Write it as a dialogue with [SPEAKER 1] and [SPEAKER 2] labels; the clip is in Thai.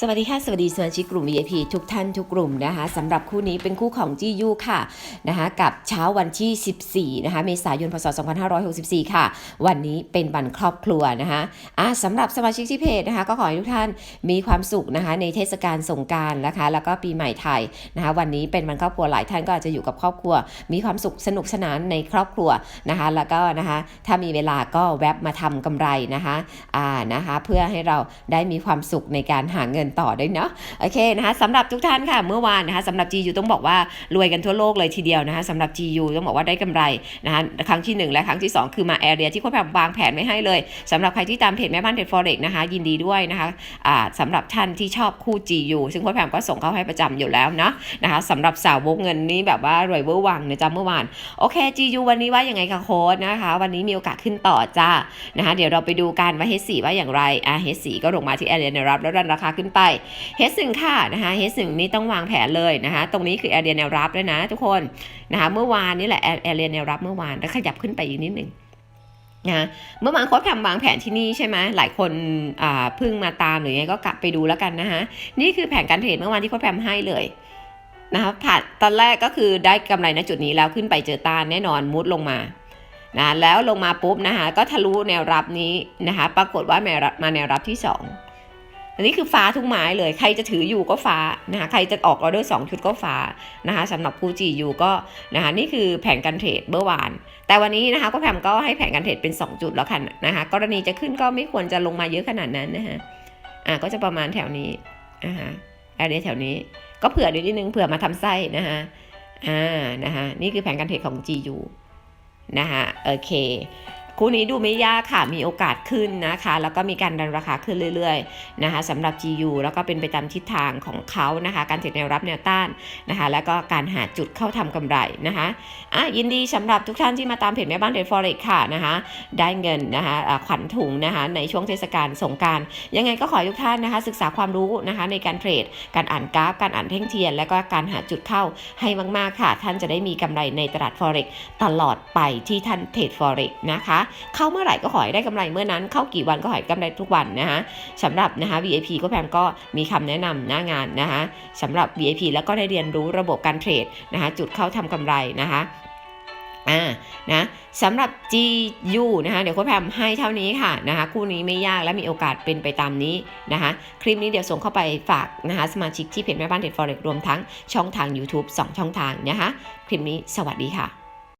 [SPEAKER 1] สวัสดีค่ะ สวัสดีสมาชิกกลุ่ม VIP ทุกท่านทุกกลุ่มนะคะสำหรับคู่นี้เป็นคู่ของจี้ยูค่ะนะคะกับเช้าวันที่ 14นะคะเมษายนพศ 2564 ค่ะ วันนี้เป็นวันครอบครัวนะคะอะสำหรับสมาชิกที่เพจนะคะก็ขอให้ทุกท่านมีความสุขนะคะในเทศกาลสงการนะคะ แล้วก็ปีใหม่ไทยนะคะวันนี้เป็นวันครอบครัวหลายท่านก็อาจจะอยู่กับครอบครัว มีความสุขสนุกสนานในครอบครัวนะคะแล้วก็นะคะถ้ามีเวลาก็แวบมาทำกำไรนะคะอ่านะคะเพื่อให้เราได้มีความสุขในการหาเงินต่อด้วยเนาะโอเคนะคะสำหรับทุกท่านค่ะเมื่อวานนะคะสำหรับ GU ต้องบอกว่ารวยกันทั่วโลกเลยทีเดียวนะคะสำหรับ GU ต้องบอกว่าได้กำไรนะคะครั้งทีหนึ่1 และครั้งที่ 2 คือมาแอเรียที่เขาแบบวางแผนไม่ให้เลยสำหรับใครที่ตามเพจแม่บ้านเทรดฟอเร็กนะคะยินดีด้วยนะคะอ่าสำหรับท่านที่ชอบคู่ GU ซึ่งโค้ชแพมก็ส่งเข้าให้ประจำอยู่แล้วเนาะนะคะสำหรับสาววกเงินนี่แบบว่ารวยเวอร์วังนะจ๊ะเมื่อวานโอเค GU วันนี้ว่ายังไงคะโค้ดนะคะ วันนี้มีโอกาสขึ้นต่อจ้านะคะเดี๋ยวเราไปดูกันว่า H4 ว่าอย่างไรอะ H4 ก็ลงมาที่แอเรียนรับแล้วดันราคาขึ้นไป H1 ค่ะนะคะ H1 นี่ต้องวางแผนเลยนะคะ ตรงนี้คือแอเรียแนวรับด้วยนะทุกคนนะคะเมื่อวานนี่แหละแอเรียแนวรับเมื่อวานแล้วขยับขึ้นไปอีกนิดหนึ่งนะเมื่อวานโค้ดแพมวางแผนที่นี่ใช่ไหมหลายคนเพิ่งมาตามหรือไงก็กลับไปดูแล้วกันนะคะนี่คือแผนการเทรดเมื่อวานที่โค้ดแพมให้เลยนะคะผ่านตอนแรกก็คือได้กำไรณจุดนี้แล้วขึ้นไปเจอต้านแน่นอนมุดลงมานะแล้วลงมาปุ๊บนะคะก็ทะลุแนวรับนี้นะคะปรากฏว่ามาแนวรับที่ 2 อันนี้คือฟ้าทุกไม้เลย ใครจะถืออยู่ก็ฟ้านะคะใครจะออกออเดอร์สองชุดก็ฟ้านะคะสำหรับผู้จีอยู่ก็นะคะนี่คือแผนการเทรดเมื่อวาน แต่วันนี้นะคะก็แพมก็ให้แผนการเทรดเป็น 2 จุดแล้วกันนะคะกรณีจะขึ้นก็ไม่ควรจะลงมาเยอะขนาดนั้นนะคะอะก็จะประมาณแถวนี้นะคะแอเรียแถวนี้ก็เผื่อนิดนึงเผื่อมาทำไส้นะคะอ่านะคะนี่คือแผนการเทรดของ GU นะคะโอเค คู่นี้ดูไม่ยากค่ะ มีโอกาสขึ้นนะคะ แล้วก็มีการดันราคาขึ้นเรื่อยๆนะคะสำหรับ GU แล้วก็เป็นไปตามทิศทางของเขานะคะ การเทรดแนวรับแนวต้านนะคะ แล้วก็การหาจุดเข้าทำกำไรนะคะอะยินดีสำหรับทุกท่านที่มาตามเพจแม่บ้านเทรดฟอเร็กค่ะนะคะ ได้เงินนะคะะขวัญถุงนะคะในช่วงเทศกาลสงกรารยังไงก็ขอทุกท่านนะคะ ศึกษาความรู้นะคะในการเทรด การอ่านกราฟ การอ่านแท่งเทียน และก็การหาจุดเข้าให้มากๆค่ะ ท่านจะได้มีกำไรในตลาด Forex ตลอดไปที่ท่านเทรด Forex นะคะเข้าเมื่อไหร่ก็ขอให้ได้กำไรเมื่อนั้น เข้ากี่วันก็ขอให้กำไรทุกวันนะคะสำหรับนะคะ VIP ก็แพมก็มีคำแนะนำหน้างานนะคะสำหรับ VIP แล้วก็ได้เรียนรู้ระบบการเทรดนะคะจุดเข้าทำกำไรนะคะอ่านะสำหรับ GU นะคะเดี๋ยวโค้ชแพมให้เท่านี้ค่ะนะคะคู่นี้ไม่ยากและมีโอกาสเป็นไปตามนี้นะคะคลิปนี้เดี๋ยวส่งเข้าไปฝากนะคะสมาชิกที่เพจแม่บ้านเด็ดฟอเร็กรวมทั้งช่องทาง YouTube 2 ช่องทางนะคะคลิปนี้สวัสดีค่ะ